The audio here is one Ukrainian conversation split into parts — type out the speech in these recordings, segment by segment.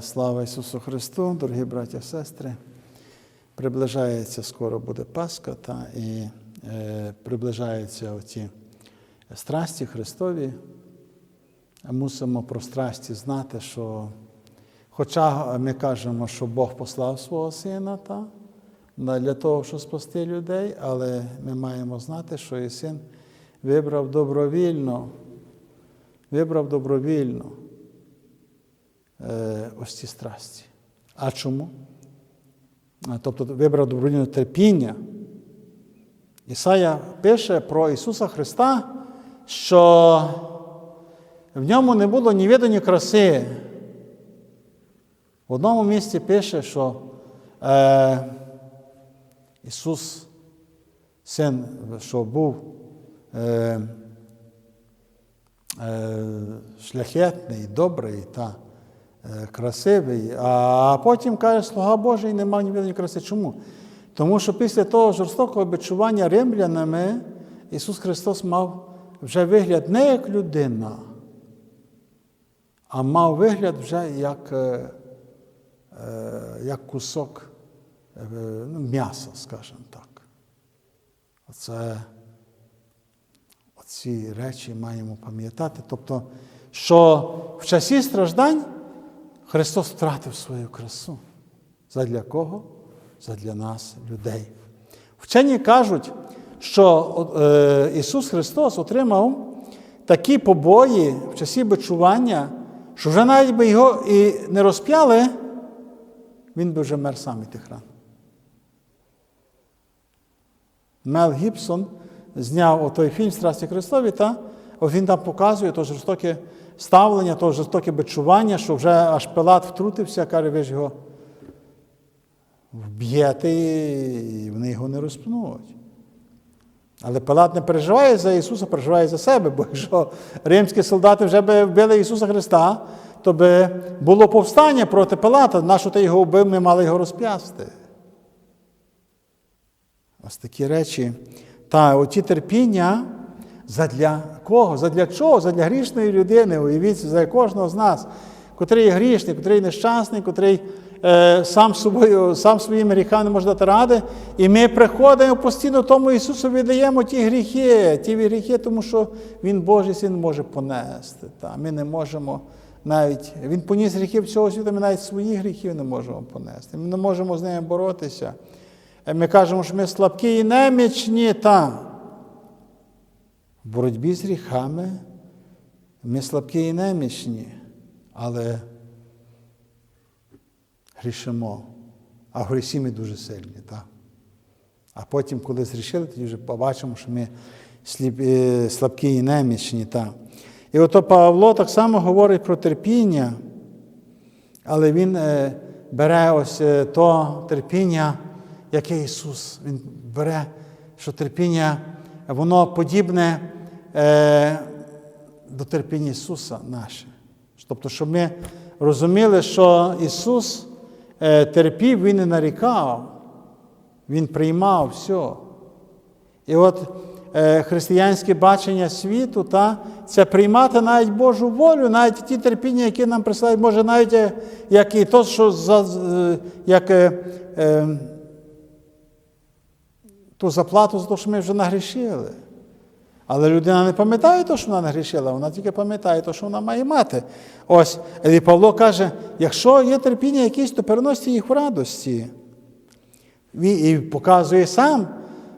Слава Ісусу Христу, дорогі браття і сестри. Приближається, скоро буде Пасха, та, і е, приближаються оці страсті Христові. Мусимо про страсті знати, що, хоча ми кажемо, що Бог послав свого Сина та, для того, щоб спасти людей, але ми маємо знати, що і син вибрав добровільно, вибрав добровільно е, ось ці страсті. А чому? Тобто вибрав добровільне терпіння. Ісая пише про Ісуса Христа, що в ньому не було ні виду, ні краси. В одному місці пише, що е, Ісус, син, що був е, е, шляхетний, добрий та е, красивий, а потім каже, слуга Божий не мав ні ні краси. Чому? Тому що після того жорстокого бичування римлянами Ісус Христос мав вже вигляд не як людина, а мав вигляд вже як, е, е, як кусок е, ну, м'яса, скажімо так. Оце, оці речі маємо пам'ятати. Тобто, що в часі страждань Христос втратив свою красу. Задля кого? Задля нас, людей. Вчені кажуть, що е, Ісус Христос отримав такі побої в часі бичування, що вже навіть би його і не розп'яли, він би вже мер сам від тих ран. Мел Гібсон зняв той фільм Страсті Христові, та він там показує то жорстоке ставлення, то жорстоке бичування, що вже аж Пилат втрутився, каже, ви ж його вб'єте, і вони його не розпнуть. Але Пилат не переживає за Ісуса, переживає за себе, бо якщо римські солдати вже би вбили Ісуса Христа, то би було повстання проти Пилата, нащо ти його вбив, ми мали його розп'ясти. Ось такі речі. Та оті терпіння задля кого? Задля чого? Задля грішної людини. Уявіть, за кожного з нас, котрий грішний, котрий нещасний, котрий е, сам собою, сам своїми гріхами не може дати ради. І ми приходимо постійно тому Ісусу, віддаємо ті гріхи, ті гріхи, тому що Він Божий син може понести. Та. Ми не можемо навіть, Він поніс гріхи всього світу, ми навіть свої гріхи не можемо понести. Ми не можемо з ними боротися. Ми кажемо, що ми слабкі і немічні та. В боротьбі з гріхами ми слабкі і немічні, але грішимо. А в грісі ми дуже сильні. Та. А потім, коли зрішили, тоді вже побачимо, що ми слабкі і немічні. Та. І ото Павло так само говорить про терпіння, але він бере ось то терпіння яке Ісус. Він бере, що терпіння, воно подібне е, до терпіння Ісуса наше. Тобто, щоб ми розуміли, що Ісус е, терпів, Він не нарікав, Він приймав все. І от е, християнське бачення світу, та, це приймати навіть Божу волю, навіть ті терпіння, які нам присилають, може, навіть як і то, що за, як. Е, ту заплату за те, що ми вже нагрішили. Але людина не пам'ятає те, що вона нагрішила, вона тільки пам'ятає те, що вона має мати. Ось, і Павло каже: якщо є терпіння якісь, то переносьте їх в радості. І показує сам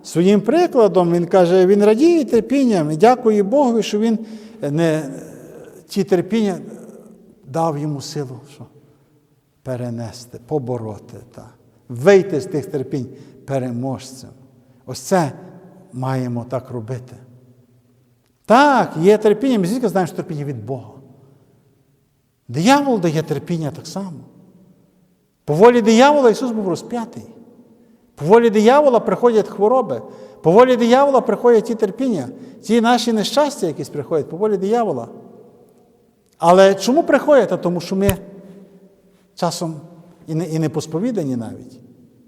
своїм прикладом, він каже, він радіє терпінням і дякує Богу, що він не, ті терпіння дав йому силу що? перенести, побороти, та, вийти з тих терпінь переможцем. Ось це маємо так робити. Так, є терпіння, ми звідки знаємо, що терпіння від Бога. Диявол дає терпіння так само. По волі диявола Ісус був розп'ятий. По волі диявола приходять хвороби, по волі диявола приходять ті терпіння, ті наші нещастя, якісь приходять, по волі диявола. Але чому приходять? Тому що ми часом і не, і не посповідані навіть.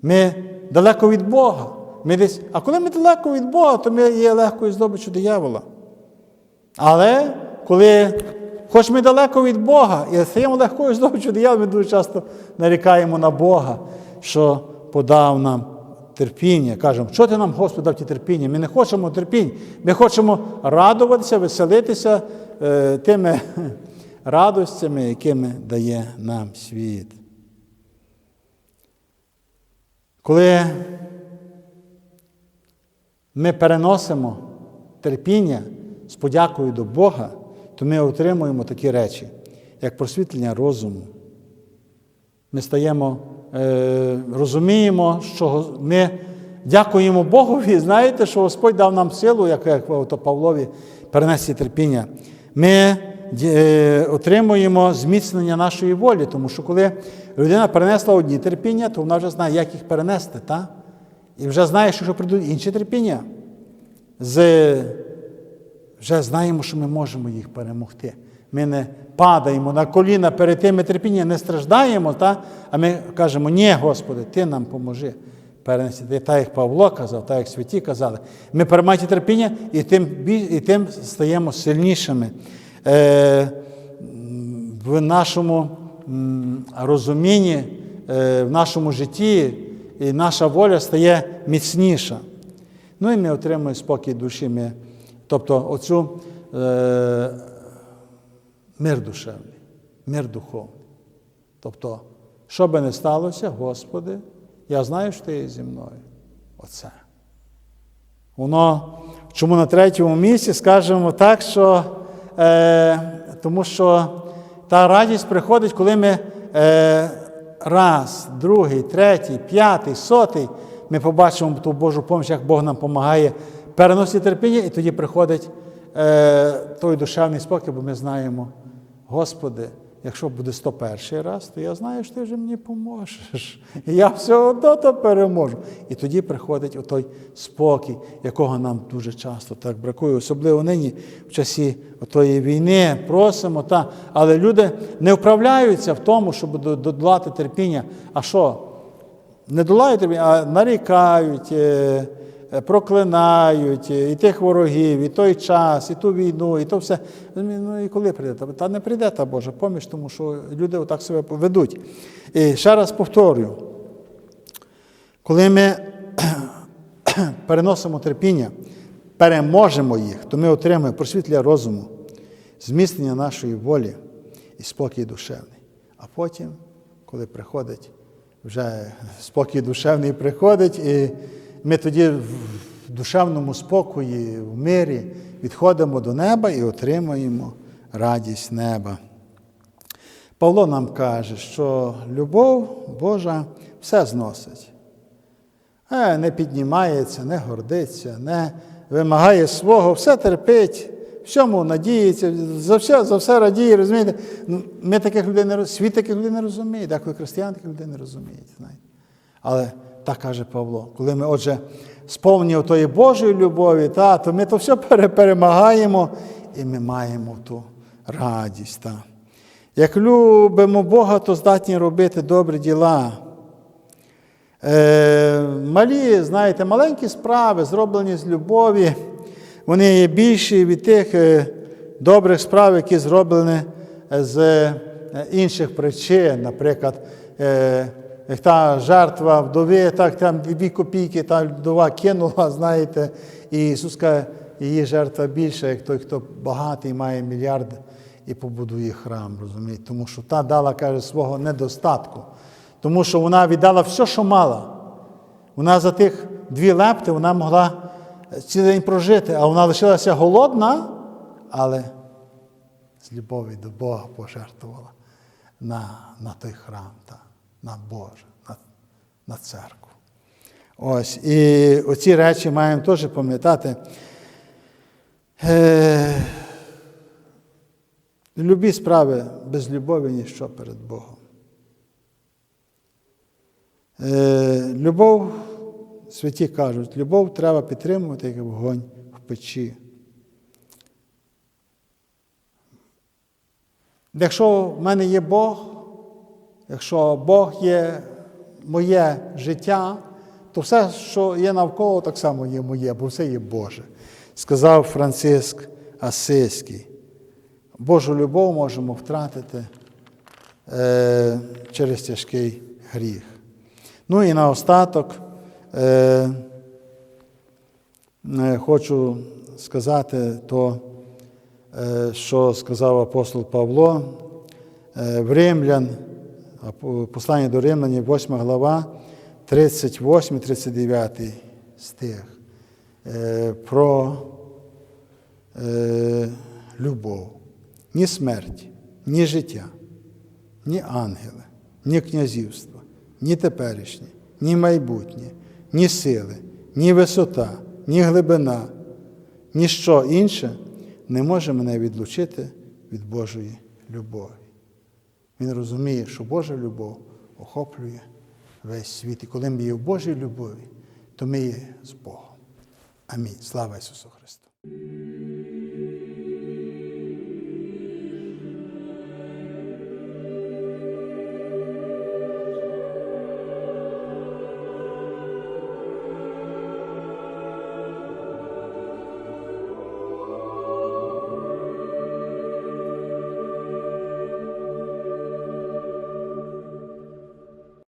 Ми далеко від Бога. Ми десь, А коли ми далеко від Бога, то ми є легкою здобиччю диявола. Але коли хоч ми далеко від Бога, і стаємо легкою здобиччю диявола, ми дуже часто нарікаємо на Бога, що подав нам терпіння. Кажемо, що ти нам, Господь, дав ті терпіння? Ми не хочемо терпінь, ми хочемо радуватися, веселитися е, тими радостями, якими дає нам світ. Коли ми переносимо терпіння з подякою до Бога, то ми отримуємо такі речі, як просвітлення розуму. Ми стаємо, е, розуміємо, що ми дякуємо Богові, знаєте, що Господь дав нам силу, як, як ото Павлові, перенести терпіння. Ми е, отримуємо зміцнення нашої волі, тому що коли людина перенесла одні терпіння, то вона вже знає, як їх перенести. Та? І вже знає, що прийдуть інші терпіння. З... Вже знаємо, що ми можемо їх перемогти. Ми не падаємо на коліна перед тими терпіння, не страждаємо, та? а ми кажемо, ні, Господи, Ти нам поможи перенести. Так, як Павло казав, так як святі казали. Ми переймаємо терпіння і тим, і тим стаємо сильнішими. Е, в нашому розумінні, е, в нашому житті, і наша воля стає міцніша. Ну і ми отримуємо спокій душі. Ми, тобто оцю е, мир душевний, мир духовний. Тобто, що би не сталося, Господи, я знаю, що ти є зі мною. Оце. Воно, чому на третьому місці скажемо так, що е, тому що та радість приходить, коли ми е, раз, другий, третій, п'ятий, сотий, ми побачимо ту Божу поміч, як Бог нам допомагає переносити терпіння, і тоді приходить е, той душевний спокій, бо ми знаємо, Господи, якщо буде 101 раз, то я знаю, що ти вже мені поможеш. І я все одно то переможу. І тоді приходить той спокій, якого нам дуже часто так бракує, особливо нині в часі тої війни просимо, та, але люди не вправляються в тому, щоб додолати терпіння. А що? Не долають терпіння, а нарікають. е, проклинають і тих ворогів, і той час, і ту війну, і то все. Ну і коли прийде? Та не прийде та Божа поміч, тому що люди отак себе ведуть. І ще раз повторюю, коли ми переносимо терпіння, переможемо їх, то ми отримаємо просвітлення розуму, зміцнення нашої волі і спокій душевний. А потім, коли приходить, вже спокій душевний приходить, і ми тоді в душевному спокої, в мирі відходимо до неба і отримуємо радість неба. Павло нам каже, що любов Божа все зносить. Е, Не піднімається, не гордиться, не вимагає свого, все терпить, всьому надіється, за все за все радіє, розумієте? Ну, Ми таких людей не світ таких людей не розуміє, деколи християни таких людей не розуміють. Але так каже Павло. Коли ми, отже, сповні тої Божої любові, та, то ми то все перемагаємо і ми маємо ту радість. Та. Як любимо Бога, то здатні робити добрі діла. Е, Малі, знаєте, маленькі справи, зроблені з любові, вони є більші від тих е, добрих справ, які зроблені з е, інших причин, наприклад. Е, як та жертва вдови, так там дві копійки та вдова кинула, знаєте, і Ісус каже, її жертва більша, як той, хто багатий, має мільярд і побудує храм, розумієте? Тому що та дала, каже, свого недостатку. Тому що вона віддала все, що мала. Вона за тих дві лепти вона могла цілий день прожити, а вона лишилася голодна, але з любові до Бога пожертвувала на на той храм. Та на Боже, на, на церкву. Ось, І оці речі маємо теж пам'ятати. Е, Любі справи без любові ніщо перед Богом. Е, Любов, святі кажуть, любов треба підтримувати, як вогонь в печі. Якщо в мене є Бог, Якщо Бог є моє життя, то все, що є навколо, так само є моє, бо все є Боже. Сказав Франциск Асиський. Божу любов можемо втратити е, через тяжкий гріх. Ну і наостаток е, е, хочу сказати то, е, що сказав апостол Павло е, в Римлян, послання до Римляні, 8 глава, 38-39 стих е, про е, любов. Ні смерть, ні життя, ні ангели, ні князівства, ні теперішнє, ні майбутнє, ні сили, ні висота, ні глибина, ніщо інше не може мене відлучити від Божої любові. Він розуміє, що Божа любов охоплює весь світ. І коли ми є в Божій любові, то ми є з Богом. Амінь. Слава Ісусу Христу!